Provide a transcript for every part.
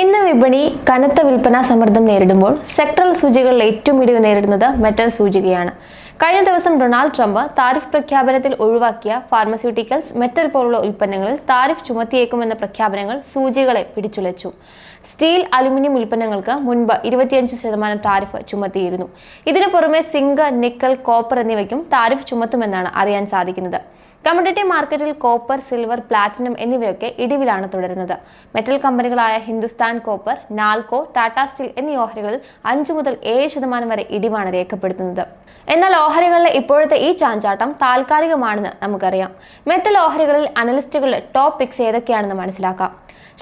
ഇന്ന് വിപണി കനത്ത വിൽപ്പനാ സമ്മർദ്ദം നേരിടുമ്പോൾ സെക്ടറൽ സൂചികളിൽ ഏറ്റവും ഇടിവ് നേരിടുന്നത് മെറ്റൽ സൂചികയാണ്. കഴിഞ്ഞ ദിവസം ഡൊണാൾഡ് ട്രംപ് താരിഫ് പ്രഖ്യാപനത്തിൽ ഒഴിവാക്കിയ ഫാർമസ്യൂട്ടിക്കൽസ് മെറ്റൽ പോലുള്ള ഉൽപ്പന്നങ്ങളിൽ താരിഫ് ചുമത്തിയേക്കുമെന്ന പ്രഖ്യാപനങ്ങൾ സൂചികളെ പിടിച്ചുലച്ചു. സ്റ്റീൽ അലുമിനിയം ഉൽപ്പന്നങ്ങൾക്ക് മുൻപ് ഇരുപത്തിയഞ്ച് ശതമാനം താരിഫ് ചുമത്തിയിരുന്നു. ഇതിനു പുറമെ സിങ്ക് നിക്കൽ കോപ്പർ എന്നിവയ്ക്കും താരിഫ് ചുമത്തുമെന്നാണ് അറിയാൻ സാധിക്കുന്നത്. കമ്മോഡിറ്റി മാർക്കറ്റിൽ കോപ്പർ സിൽവർ പ്ലാറ്റിനം എന്നിവയൊക്കെ ഇടിവിലാണ് തുടരുന്നത്. മെറ്റൽ കമ്പനികളായ ഹിന്ദുസ്ഥാൻ കോപ്പർ നാൽക്കോ ടാറ്റാ സ്റ്റീൽ എന്നീ ഓഹരികളിൽ അഞ്ച് മുതൽ ഏഴ് ശതമാനം വരെ ഇടിവാണ് രേഖപ്പെടുത്തുന്നത്. എന്നാൽ ഓഹരികളിലെ ഇപ്പോഴത്തെ ഈ ചാഞ്ചാട്ടം താൽക്കാലികമാണെന്ന് നമുക്കറിയാം. മെറ്റൽ ഓഹരികളിൽ അനലിസ്റ്റുകളുടെ ടോപ്പ് പിക്സ് ഏതൊക്കെയാണെന്ന് മനസ്സിലാക്കാം.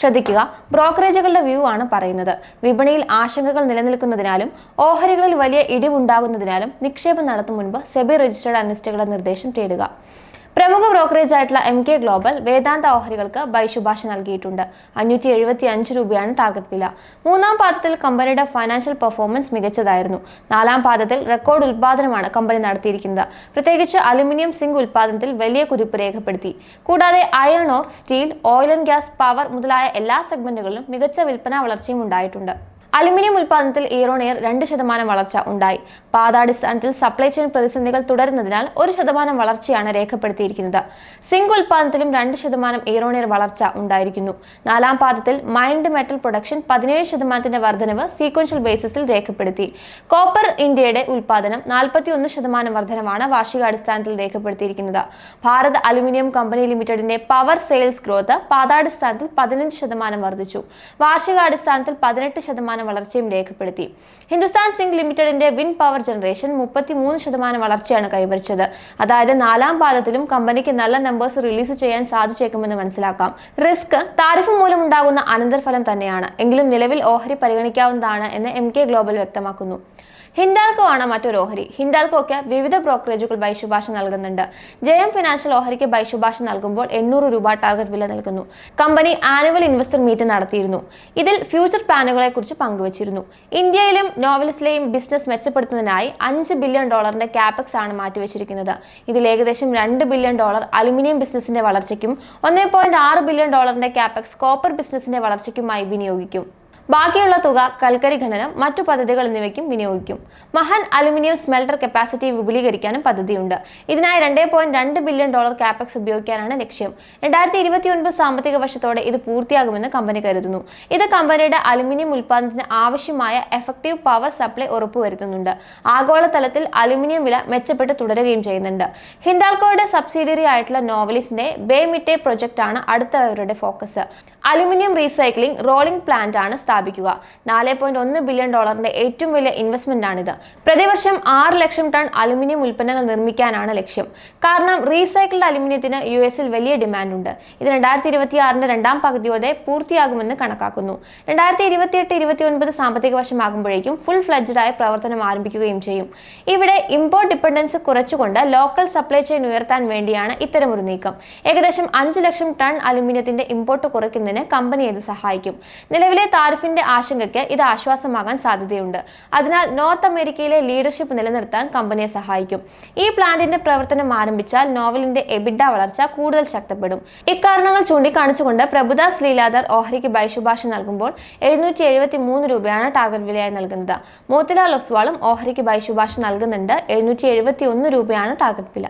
ശ്രദ്ധിക്കുക ബ്രോക്കറേജുകളുടെ വ്യൂ ആണ് പറയുന്നത്. വിപണിയിൽ ആശങ്കകൾ നിലനിൽക്കുന്നതിനാലും ഓഹരികളിൽ വലിയ ഇടിവുണ്ടാകുന്നതിനാലും നിക്ഷേപം നടത്തും മുൻപ് സെബി രജിസ്റ്റേർഡ് അനലിസ്റ്റുകളുടെ നിർദ്ദേശം തേടുക. പ്രമുഖ ബ്രോക്കറേജ് ആയിട്ടുള്ള എം കെ ഗ്ലോബൽ വേദാന്ത ഓഹരികൾക്ക് ബൈ ശുപാർശ നൽകിയിട്ടുണ്ട്. അഞ്ഞൂറ്റി എഴുപത്തി അഞ്ച് രൂപയാണ് ടാർഗറ്റ് വില. മൂന്നാം പാദത്തിൽ കമ്പനിയുടെ ഫൈനാൻഷ്യൽ പെർഫോമൻസ് മികച്ചതായിരുന്നു. നാലാം പാദത്തിൽ റെക്കോർഡ് ഉൽപാദനമാണ് കമ്പനി നടത്തിയിരിക്കുന്നത്. പ്രത്യേകിച്ച് അലുമിനിയം സിങ്ക് ഉൽപാദനത്തിൽ വലിയ കുതിപ്പ് രേഖപ്പെടുത്തി. കൂടാതെ iron ore steel oil and gas power മുതലായ എല്ലാ സെഗ്മെന്റുകളിലും മികച്ച വിൽപ്പന വളർച്ചയും ഉണ്ടായിട്ടുണ്ട്. അലുമിനിയം ഉൽപ്പാദനത്തിൽ ഇയറോൺ ഇയർ രണ്ട് ശതമാനം വളർച്ച ഉണ്ടായി. പാതാടിസ്ഥാനത്തിൽ സപ്ലൈ ചെയിൻ പ്രതിസന്ധികൾ തുടരുന്നതിനാൽ ഒരു ശതമാനം വളർച്ചയാണ് രേഖപ്പെടുത്തിയിരിക്കുന്നത്. സിങ്ക് ഉൽപ്പാദനത്തിലും രണ്ട് ശതമാനം ഇയറോൺ ഇയർ വളർച്ച ഉണ്ടായിരിക്കുന്നു. നാലാം പാദത്തിൽ മൈൻഡ് മെറ്റൽ പ്രൊഡക്ഷൻ പതിനേഴ് ശതമാനത്തിന്റെ വർധനവ് സീക്വൻഷ്യൽ ബേസിസിൽ രേഖപ്പെടുത്തി. കോപ്പർ ഇന്ത്യയുടെ ഉൽപ്പാദനം നാൽപ്പത്തി ഒന്ന് ശതമാനം വർധനമാണ് വാർഷികാടിസ്ഥാനത്തിൽ രേഖപ്പെടുത്തിയിരിക്കുന്നത്. ഭാരത് അലുമിനിയം കമ്പനി ലിമിറ്റഡിന്റെ പവർ സെയിൽസ് ഗ്രോത്ത് പാതാടിസ്ഥാനത്തിൽ പതിനഞ്ച് ശതമാനം വർദ്ധിച്ചു. വാർഷികാടിസ്ഥാനത്തിൽ പതിനെട്ട് ശതമാനം വളർച്ചയും രേഖപ്പെടുത്തി. ഹിന്ദുസ്ഥാൻ സിംഗ് ലിമിറ്റഡിന്റെ വിൻ പവർ ജനറേഷൻ മുപ്പത്തിമൂന്ന് ശതമാനം വളർച്ചയാണ് കൈവരിച്ചത്. അതായത് നാലാം പാദത്തിലും കമ്പനിക്ക് നല്ല നമ്പേഴ്സ് റിലീസ് ചെയ്യാൻ സാധിച്ചേക്കുമെന്ന് മനസ്സിലാക്കാം. റിസ്ക് താരിഫ് മൂലമുണ്ടാകുന്ന അനന്തരഫലം തന്നെയാണ്. എങ്കിലും നിലവിൽ ഓഹരി പരിഗണിക്കാവുന്നതാണ് എന്ന് എം കെ ഗ്ലോബൽ വ്യക്തമാക്കുന്നു. ഹിൻഡാൽക്കോ ആണ് മറ്റൊരു ഓഹരി ഹിൻഡാൽക്കോയ്ക്ക് വിവിധ ബ്രോക്കറേജുകൾ ബൈ ശുപാർശ നൽകുന്നുണ്ട് ജയം ഫിനാൻഷ്യൽ ഓഹരിക്ക് ബൈ ശുപാർശ നൽകുമ്പോൾ എണ്ണൂറ് രൂപ ടാർഗറ്റ് വില നൽകുന്നു. കമ്പനി ആനുവൽ ഇൻവെസ്റ്റർ മീറ്റ് നടത്തിയിരുന്നു. ഇതിൽ ഫ്യൂച്ചർ പ്ലാനുകളെ കുറിച്ച് പങ്കുവച്ചിരുന്നു. ഇന്ത്യയിലും നോവലിസിലെയും ബിസിനസ് മെച്ചപ്പെടുത്തുന്നതിനായി അഞ്ച് ബില്യൺ ഡോളറിന്റെ ക്യാപെക്സ് ആണ് മാറ്റിവെച്ചിരിക്കുന്നത്. ഇതിൽ ഏകദേശം രണ്ട് ബില്യൺ ഡോളർ അലുമിനിയം ബിസിനസിന്റെ വളർച്ചയ്ക്കും ഒന്നേ ബില്യൺ ഡോളറിന്റെ ക്യാപെക്സ് കോപ്പർ ബിസിനസിന്റെ വളർച്ചയ്ക്കുമായി വിനിയോഗിക്കും. ബാക്കിയുള്ള തുക കൽക്കരി ഖനനം മറ്റു പദ്ധതികൾ എന്നിവയ്ക്കും വിനിയോഗിക്കും. മഹൻ അലുമിനിയം സ്മെൽട്ടർ കപ്പാസിറ്റി വിപുലീകരിക്കാനും പദ്ധതിയുണ്ട്. ഇതിനായി രണ്ടേ പോയിന്റ് രണ്ട് ബില്യൺ ഡോളർ കാപ്പക്സ് ഉപയോഗിക്കാനാണ് ലക്ഷ്യം. രണ്ടായിരത്തി ഇരുപത്തി ഒൻപത് സാമ്പത്തിക വർഷത്തോടെ ഇത് പൂർത്തിയാകുമെന്ന് കമ്പനി കരുതുന്നു. ഇത് കമ്പനിയുടെ അലുമിനിയം ഉൽപ്പാദനത്തിന് ആവശ്യമായ എഫക്റ്റീവ് പവർ സപ്ലൈ ഉറപ്പുവരുത്തുന്നുണ്ട്. ആഗോളതലത്തിൽ അലുമിനിയം വില മെച്ചപ്പെട്ട് തുടരുകയും ചെയ്യുന്നുണ്ട്. ഹിന്ദാൽക്കോയുടെ സബ്സിഡിയറി ആയിട്ടുള്ള നോവലിസിന്റെ ബേ മിറ്റെ പ്രൊജക്ട് ആണ് അടുത്തവരുടെ focus. Aluminium recycling rolling plant ആണ് സ്ഥാപിക്കുക. നാല് പോയിന്റ് ഒന്ന് ബില്യൺ ഡോളറിന്റെ ഏറ്റവും വലിയ ഇൻവെസ്റ്റ്മെന്റ് ആണിത് പ്രതിവർഷം ആറ് ലക്ഷം ടൺ അലുമിനിയം ഉൽപ്പന്നങ്ങൾ നിർമ്മിക്കാനാണ് ലക്ഷ്യം. കാരണം റീസൈക്കിൾഡ് അലുമിനിയത്തിന് യു എസിൽ വലിയ ഡിമാൻഡ് ഉണ്ട് ഇത് രണ്ടായിരത്തി ഇരുപത്തി ആറിന്റെ രണ്ടാം പകുതിയോടെ പൂർത്തിയാകുമെന്ന് കണക്കാക്കുന്നു. രണ്ടായിരത്തി ഇരുപത്തിയെട്ട് ഇരുപത്തി ഒൻപത് സാമ്പത്തിക വർഷമാകുമ്പോഴേക്കും ഫുൾ ഫ്ലഡ്ജഡ് ആയ പ്രവർത്തനം ആരംഭിക്കുകയും ചെയ്യും. ഇവിടെ ഇമ്പോർട്ട് ഡിപ്പെൻഡൻസ് കുറച്ചുകൊണ്ട് ലോക്കൽ സപ്ലൈ ചെയിൻ ഉയർത്താൻ വേണ്ടിയാണ് ഇത്തരമൊരു നീക്കം. ഏകദേശം അഞ്ച് ലക്ഷം ടൺ അലുമിനിയത്തിന്റെ ഇമ്പോർട്ട് കുറയ്ക്കുന്നതിന് കമ്പനി ഇത് സഹായിക്കും. നിലവിലെ താരിഫിന്റെ ആശങ്കയ്ക്ക് ഇത് ആശ്വാസമാകാൻ സാധ്യതയുണ്ട്. അതിനാൽ നോർത്ത് അമേരിക്കയിലെ ലീഡർഷിപ്പ് നിലനിർത്താൻ കമ്പനിയെ സഹായിക്കും. ഈ പ്ലാന്റിന്റെ പ്രവർത്തനം ആരംഭിച്ചാൽ നോവലിന്റെ എബിഡ വളർച്ച കൂടുതൽ ശക്തപ്പെടും. ഇക്കാരണങ്ങൾ ചൂണ്ടിക്കാണിച്ചുകൊണ്ട് പ്രഭുദാസ് ലീലാധർ ഓഹരിക്ക് ബൈശുഭാഷ നൽകുമ്പോൾ എഴുന്നൂറ്റി എഴുപത്തി മൂന്ന് രൂപയാണ് ടാർഗറ്റ് വിലയായി നൽകുന്നത്. മോത്തിലാൽ ഒസ്വാളും ഓഹരിക്ക് ബൈശുഭാഷ നൽകുന്നുണ്ട്. എഴുന്നൂറ്റി എഴുപത്തി ഒന്ന് രൂപയാണ് ടാർഗറ്റ് വില.